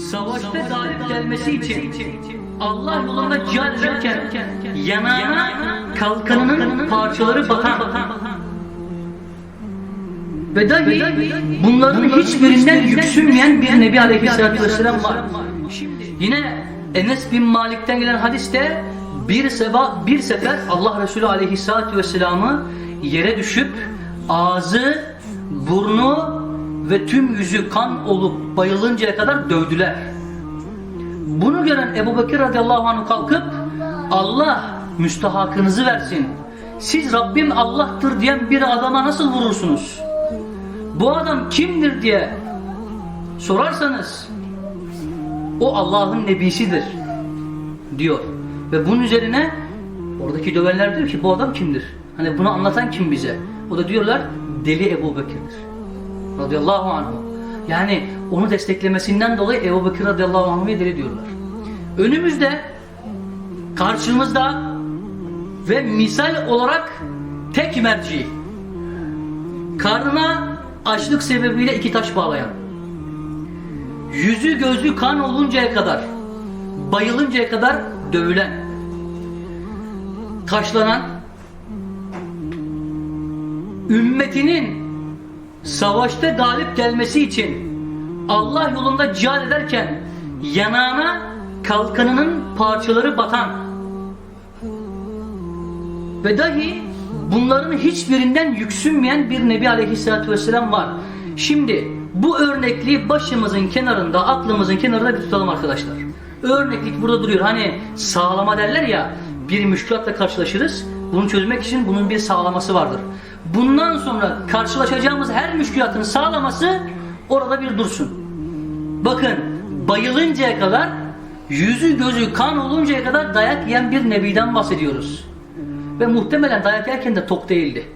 savaşta galip gelmesi için Allah yolunda cihad ederken yanağına kalkanının parçaları batan ve dahi bunların hiçbirinden yüksünmeyen bir Nebi Aleyhisselatü Vesselam var. Yine Enes bin Malik'ten gelen hadiste bir seba bir sefer Allah Resulü Aleyhisselatü Vesselam'ı yere düşüp ağzı, burnu ve tüm yüzü kan olup bayılıncaya kadar dövdüler. Bunu gören Ebu Bekir radıyallahu anh kalkıp Allah müstahakınızı versin. Siz Rabbim Allah'tır diyen bir adama nasıl vurursunuz? Bu adam kimdir diye sorarsanız o Allah'ın nebisidir diyor. Ve bunun üzerine oradaki dövenler diyor ki bu adam kimdir? Hani bunu anlatan kim bize? O da diyorlar deli Ebu Bekir'dir. Radıyallahu anh. Yani onu desteklemesinden dolayı Ebu Bekir radıyallahu anh'ı deli diyorlar. Önümüzde karşımızda ve misal olarak tek merci karnına açlık sebebiyle iki taş bağlayan yüzü gözü kan oluncaya kadar bayılıncaya kadar dövülen taşlanan ümmetinin savaşta galip gelmesi için Allah yolunda cihad ederken yanağına kalkanının parçaları batan ve dahi bunların hiçbirinden yüksünmeyen bir Nebi Aleyhisselatü Vesselam var. Şimdi bu örnekliği başımızın kenarında, aklımızın kenarında bir tutalım arkadaşlar. Örneklik burada duruyor. Hani sağlama derler ya, bir müşkülatla karşılaşırız. Bunu çözmek için bunun bir sağlaması vardır. Bundan sonra karşılaşacağımız her müşkülatın sağlaması orada bir dursun. Bakın bayılıncaya kadar yüzü gözü kan oluncaya kadar dayak yiyen bir nebiden bahsediyoruz. Ve muhtemelen dayak yerken de tok değildi.